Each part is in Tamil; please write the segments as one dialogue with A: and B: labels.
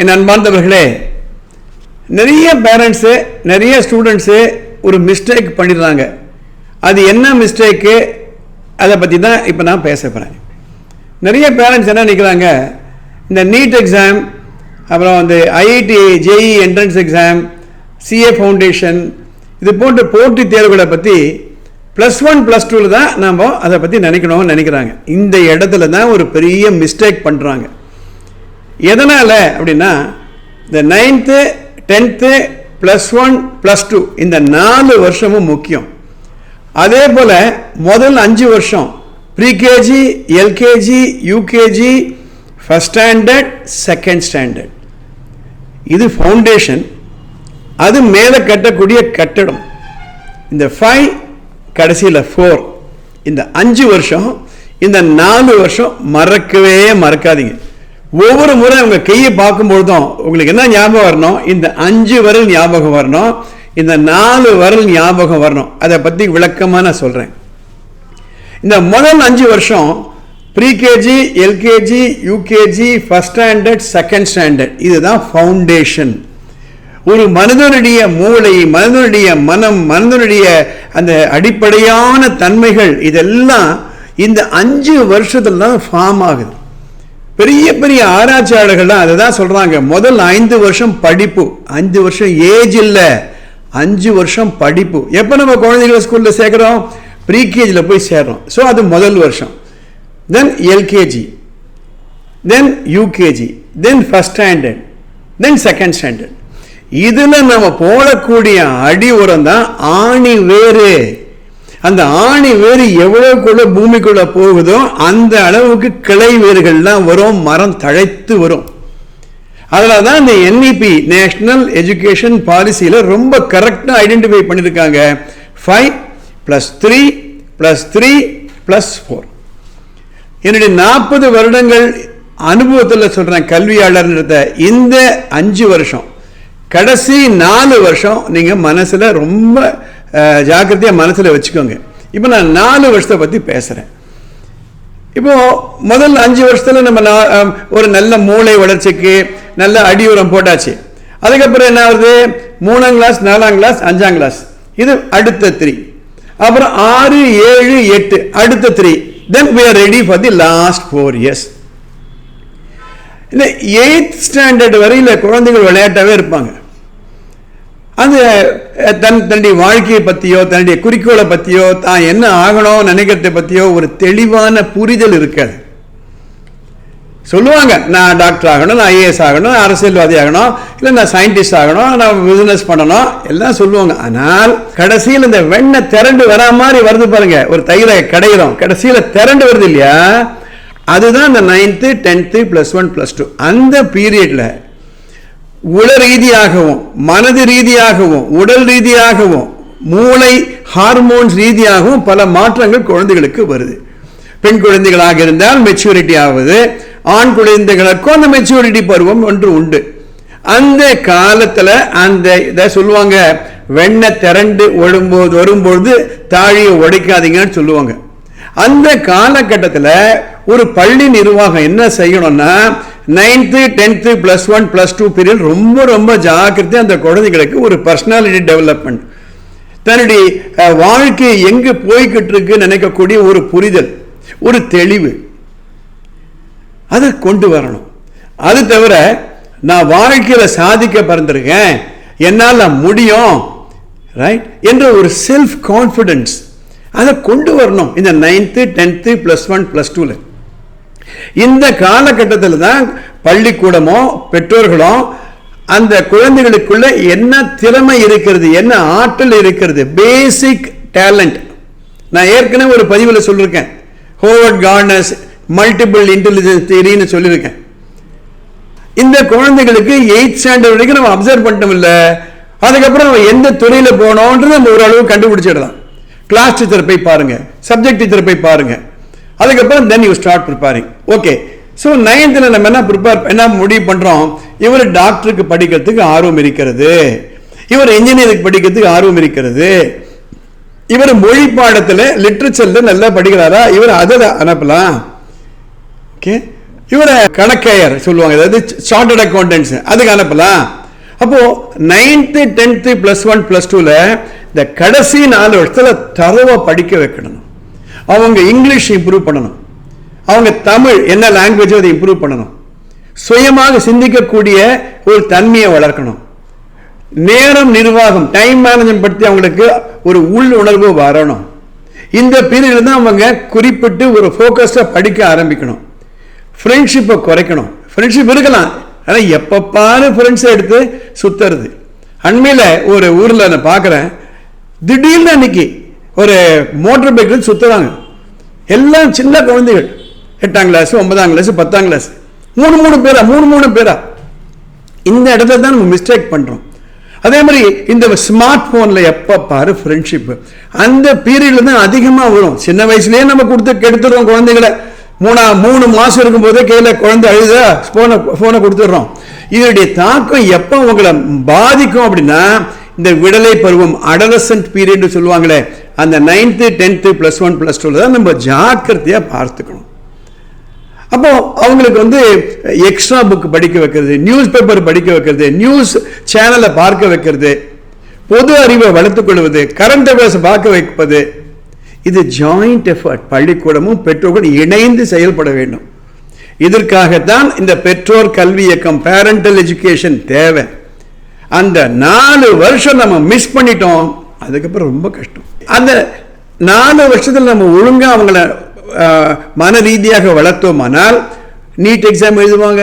A: என் அன்பார்ந்தவர்களே நிறைய பேரண்ட்ஸு நிறைய ஸ்டூடெண்ட்ஸு ஒரு மிஸ்டேக் பண்ணிடுறாங்க. அது என்ன மிஸ்டேக்கு அதை பற்றி தான் இப்போ நான் பேச போகிறேன் நிறைய பேரண்ட்ஸ் என்ன நினைக்கிறாங்க? இந்த நீட் எக்ஸாம் அப்புறம் அந்த IIT JEE entrance exam CA foundation இது போன்ற போட்டித் தேர்வுகளை பற்றி ப்ளஸ் ஒன் ப்ளஸ் டூவில் தான் நாம் அதை பற்றி நினைக்கணும்னு நினைக்கிறாங்க. இந்த இடத்துல தான் ஒரு பெரிய மிஸ்டேக் பண்ணுறாங்க எதனால் அப்படின்னா இந்த ninth tenth plus one plus two இந்த நாலு வருஷமும் முக்கியம். அதே போல் முதல் அஞ்சு வருஷம் pre KG LKG UKG first standard second standard இது ஃபவுண்டேஷன் அது மேலே கட்டக்கூடிய கட்டடம். இந்த ஃபைவ் கடைசியில் ஃபோர் இந்த அஞ்சு வருஷம் இந்த நாலு வருஷம் மறக்கவே மறக்காதீங்க. ஒவ்வொரு முறை அவங்க கையை பார்க்கும்பொழுதும் உங்களுக்கு என்ன ஞாபகம் வரணும்? இந்த அஞ்சு வரல் ஞாபகம் வரணும். இந்த நாலு வரல் ஞாபகம் வரணும். அதை பற்றி விளக்கமாக நான் சொல்கிறேன் இந்த முதல் அஞ்சு வருஷம் pre KG LKG UKG first standard second standard இதுதான் ஃபவுண்டேஷன் ஒரு மனிதனுடைய மூளை மனிதனுடைய மனம் மனிதனுடைய அந்த அடிப்படையான தன்மைகள் இதெல்லாம் இந்த அஞ்சு வருஷத்துல தான் ஃபார்ம் ஆகுது. பெரிய பெரிய ஆராய்ச்சியாளர்கள்லாம் அதை தான் சொல்கிறாங்க முதல் ஐந்து வருஷம் படிப்பு. அஞ்சு வருஷம் ஏஜ் இல்லை. அஞ்சு வருஷம் படிப்பு. எப்போ நம்ம குழந்தைகளை ஸ்கூலில் சேர்க்குறோம்? ப்ரீகேஜியில் போய் சேர்றோம். ஸோ அது முதல் வருஷம். Then LKG then UKG then first standard then second standard இதில் நம்ம போடக்கூடிய அடி உரம் தான் ஆணி வேறு. அந்த ஆணி வேறு எவ்வளவுக்குள்ள பூமிக்குள்ள போகுதோ அந்த அளவுக்கு கிளை வேர்கள்லாம் வரும் மரம் தழைத்து வரும். அதில் தான் இந்த என்இபி நேஷனல் எஜுகேஷன் பாலிசியில் ரொம்ப கரெக்டாக ஐடென்டிஃபை பண்ணியிருக்காங்க five plus three plus three plus four என்னுடைய நாற்பது வருடங்கள் அனுபவத்தில் சொல்கிறேன் கல்வியாளர்ன்றத. இந்த அஞ்சு வருஷம் கடைசி நாலு வருஷம் நீங்கள் மனசில் ரொம்ப ஜாக்கிரதையாக மனசில் வச்சுக்கோங்க. இப்போ நான் நாலு வருஷத்தை பற்றி பேசுகிறேன் இப்போது முதல் அஞ்சு வருஷத்தில் நம்ம ஒரு நல்ல மூளை வளர்ச்சிக்கு நல்ல அடி உரம் போட்டாச்சு. அதுக்கப்புறம் என்ன ஆகுது? மூணாம் கிளாஸ் நாலாம் கிளாஸ் அஞ்சாம் கிளாஸ் இது அடுத்த த்ரீ அப்புறம் ஆறு ஏழு எட்டு அடுத்த three then we are ready for the last four years இந்த எயித் ஸ்டாண்டர்ட் வரையில் குழந்தைகள் விளையாட்டாவே இருப்பாங்க. அது தன் தன்னுடைய வாழ்க்கையை பற்றியோ தன்னுடைய குறிக்கோளை பற்றியோ தான் என்ன ஆகணும் நினைக்கிறத பற்றியோ ஒரு தெளிவான புரிதல் இருக்காது. சொல்லுவாங்க நான் டாக்டர் ஆகணும் நான் ஐஏஎஸ் ஆகணும் அரசியல்வாதி ஆகணும் இல்லை நான் சயின்டிஸ்ட் ஆகணும் நான் பிஸ்னஸ் பண்ணணும் எல்லாம் சொல்லுவாங்க. ஆனால் கடைசியில் இந்த வெண்ணை திரண்டு வரா மாதிரி வருது பாருங்க ஒரு தயிரை கடையிறோம் கடைசியில் திரண்டு வருது இல்லையா? அதுதான் இந்த ninth tenth plus one plus two அந்த பீரியடில் உள ரீதியாகவும் மனது ரீதியாகவும் உடல் ரீதியாகவும் மூளை ஹார்மோன்ஸ் ரீதியாகவும் பல மாற்றங்கள் குழந்தைகளுக்கு வருது. பெண் குழந்தைகளாக இருந்தால் மெச்சூரிட்டி ஆகுது ஆண் குழந்தைகளுக்கும் அந்த மெச்சூரிட்டி பருவம் ஒன்று உண்டு. அந்த காலத்தில் அந்த இதை சொல்லுவாங்க வெண்ணெய் திரண்டு ஒழும்போது வரும்பொழுது தாழியை உடைக்காதீங்கன்னு சொல்லுவாங்க. அந்த காலகட்டத்தில் ஒரு பள்ளி நிர்வாகம் என்ன செய்யணும்னா ninth tenth plus one plus two period ரொம்ப ரொம்ப ஜாக்கிரதை அந்த குழந்தைங்களுக்கு ஒரு பர்சனாலிட்டி டெவலப்மெண்ட் தன்னுடைய வாழ்க்கை எங்க போய்கிட்டு இருக்கு நினைக்கக்கூடிய ஒரு புரிதல் ஒரு தெளிவு. அதை கொண்டு வரணும். அது தவிர நான் வாழ்க்கையில சாதிக்க பிறந்திருக்கேன் என்னால் முடியும் ரைட் என்ற ஒரு செல்ஃப் கான்ஃபிடென்ஸ் அதை கொண்டு வரணும். இந்த ninth tenth plus one plus டூவில் இந்த காலகட்டத்தில் தான் பள்ளிக்கூடமோ பெற்றோர்களோ அந்த குழந்தைகளுக்குள்ள என்ன திறமை இருக்கிறது என்ன ஆற்றல் இருக்கிறது பேசிக் டேலண்ட் நான் ஏற்கனவே ஒரு பதிவில் சொல்லியிருக்கேன் ஹோவர்ட் கார்னஸ் மல்டிபிள் இன்டெலிஜென்ஸ் தியரின்னு சொல்லியிருக்கேன் இந்த குழந்தைகளுக்கு எயிட் ஸ்டாண்டர்ட் வரைக்கும் நம்ம அப்சர்வ் பண்ணிட்டோம் இல்லை. அதுக்கப்புறம் நம்ம எந்த துறையில் போனோன்றது நம்ம ஓரளவு கண்டுபிடிச்சிடலாம். கிளாஸ் டீச்சர் போய் பாருங்க. சப்ஜெக்ட் டீச்சர் போய் பாருங்க. அதுக்கப்புறம் then you start preparing okay so நைன்த்தில் நம்ம என்ன ப்ரிப்பேர் என்ன முடிவு பண்ணுறோம் இவர் டாக்டருக்கு படிக்கிறதுக்கு ஆர்வம் இருக்கிறது. இவர் இன்ஜினியரிங் படிக்கிறதுக்கு ஆர்வம் இருக்கிறது. இவர் மொழி பாடத்தில் லிட்ரேச்சரில் நல்லா படிக்கிறாரா? இவர் அதை அனுப்பலாம். ஓகே இவரை கணக்கையர் சொல்லுவாங்க. அதாவது சார்ட்டர்ட் அக்கௌண்டன்ஸ் அதுக்கு அனுப்பலாம். அப்போது ninth tenth plus one plus டூவில் இந்த கடைசி நாலு வருஷத்தில் தரவை படிக்க வைக்கணும். அவங்க இங்கிலீஷ் இம்ப்ரூவ் பண்ணணும். அவங்க தமிழ் என்ன லாங்குவேஜோ அதை இம்ப்ரூவ் பண்ணணும். சுயமாக சிந்திக்கக்கூடிய ஒரு தன்மையை வளர்க்கணும். நேரம் நிர்வாகம் டைம் மேனேஜ்மெண்ட் பற்றி அவங்களுக்கு ஒரு உள் உணர்வு வரணும். இந்த பீரியடில் தான் அவங்க குறிப்பிட்டு ஒரு ஃபோக்கஸ்டாக படிக்க ஆரம்பிக்கணும். ஃப்ரெண்ட்ஷிப்பை குறைக்கணும். ஃப்ரெண்ட்ஷிப் இருக்கலாம். ஆனால் எப்போ பாரு ஃப்ரெண்ட்ஸை எடுத்து சுத்துறது. அண்மையில் ஒரு ஊரில் நான் பார்க்குறேன் திடீர்னு அன்னைக்கு ஒரு மோட்டர் பைக்கில் சுற்றுறாங்க எல்லாம் சின்ன குழந்தைகள். எட்டாம் கிளாஸ் ஒன்பதாம் கிளாஸ் பத்தாம் கிளாஸ் மூணு மூணு பேரா மூணு மூணு பேரா. இந்த இடத்துல தான் நம்ம மிஸ்டேக் பண்ணுறோம் அதே மாதிரி இந்த ஸ்மார்ட் ஃபோனில் எப்போ பாரு ஃப்ரெண்ட்ஷிப்பு அந்த பீரியடில் தான் அதிகமாக வரும். சின்ன வயசுலேயே நம்ம கொடுத்து கெடுத்துடுறோம் குழந்தைகளை. மூணா மூணு மாதம் இருக்கும்போதே கையில் குழந்தை அழுதா ஃபோனை ஃபோனை கொடுத்துட்றோம். இதனுடைய தாக்கம் எப்போ உங்களை பாதிக்கும் அப்படின்னா இந்த விடலை பருவம் அடலசன்ட் பீரியட்னு சொல்லுவாங்களே அந்த ninth tenth plus one plus டூவில் தான் நம்ம ஜாக்கிரதையாக பார்த்துக்கணும். அப்போ அவங்களுக்கு வந்து எக்ஸ்ட்ரா புக் படிக்க வைக்கிறது நியூஸ் பேப்பர் படிக்க வைக்கிறது நியூஸ் சேனலை பார்க்க வைக்கிறது பொது அறிவை வளர்த்துக்கொள்வது கரண்ட் அஃபேர்ஸை பார்க்க வைப்பது இது ஜாயிண்ட் எஃபர்ட் பள்ளிக்கூடமும் பெற்றோர்களும் இணைந்து செயல்பட வேண்டும். இதற்காகத்தான் இந்த பெற்றோர் கல்வி இயக்கம் பேரண்டல் எஜுகேஷன் தேவை. அந்த நாலு வருஷம் நம்ம மிஸ் பண்ணிட்டோம் அதுக்கப்புறம் ரொம்ப கஷ்டம். அந்த நாலு வருஷத்தில் நம்ம ஒழுங்காக அவங்கள மன ரீதியாக வளர்த்தோமானால் நீட் எக்ஸாம் எழுதுவாங்க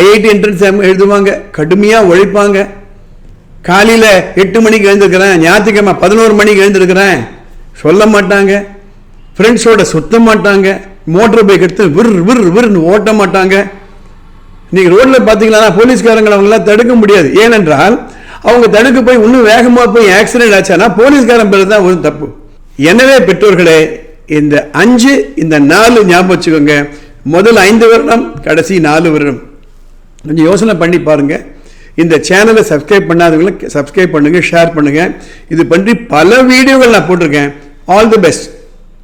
A: ஐஐடி என்ட்ரன்ஸ் எக்ஸாம் எழுதுவாங்க கடுமையாக உழைப்பாங்க. காலையில் எட்டு மணிக்கு எழுந்திருக்கிறேன் ஞாயிற்றுக்கிழமை பதினோரு மணிக்கு எழுந்திருக்கிறேன் சொல்ல மாட்டாங்க. ஃப்ரெண்ட்ஸோட சுத்த மாட்டாங்க. மோட்டர் பைக் எடுத்து விர் விர் விர்னு ஓட்ட மாட்டாங்க. நீங்கள் ரோட்டில் பார்த்தீங்கன்னா போலீஸ்காரங்களை அவங்களாம் தடுக்க முடியாது. ஏனென்றால் அவங்க தடுக்க போய் இன்னும் வேகமாக போய் ஆக்சிடென்ட் ஆச்சானா போலீஸ்காரன் பேர் தான் ஒரு தப்பு. எனவே பெற்றோர்களே இந்த அஞ்சு இந்த நாலு ஞாபகம் வச்சுக்கோங்க. முதல் ஐந்து வருடம் கடைசி நாலு வருடம். கொஞ்சம் யோசனை பண்ணி பாருங்க. இந்த சேனலை சப்ஸ்கிரைப் பண்ணாதவங்களும் சப்ஸ்கிரைப் பண்ணுங்கள் ஷேர் பண்ணுங்கள் இது பண்ணி பல வீடியோகள் நான் போட்டிருக்கேன். All the best